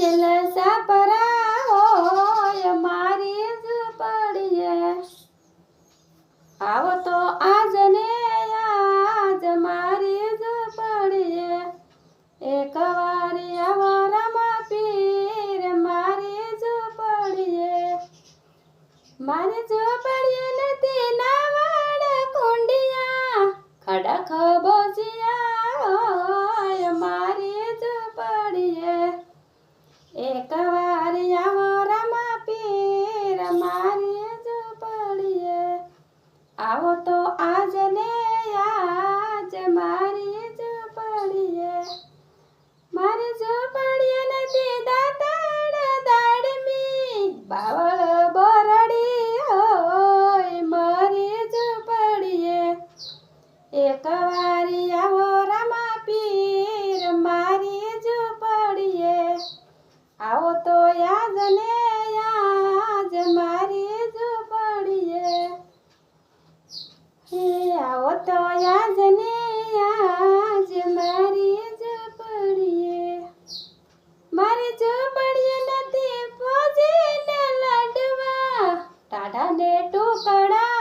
અચલ સાપરા હોય, મારી જ આવો તો આજ આજ મારી જ પડીએ. એક પીર મારી જ મારી જ પડીએ નથી નાવડ ખડા ખબર a janela. આજને આજ મારી ઝપડીએ. મારી ઝપડીએ નથી ફોજીને લાડવા. ટાઢાને ટુકડા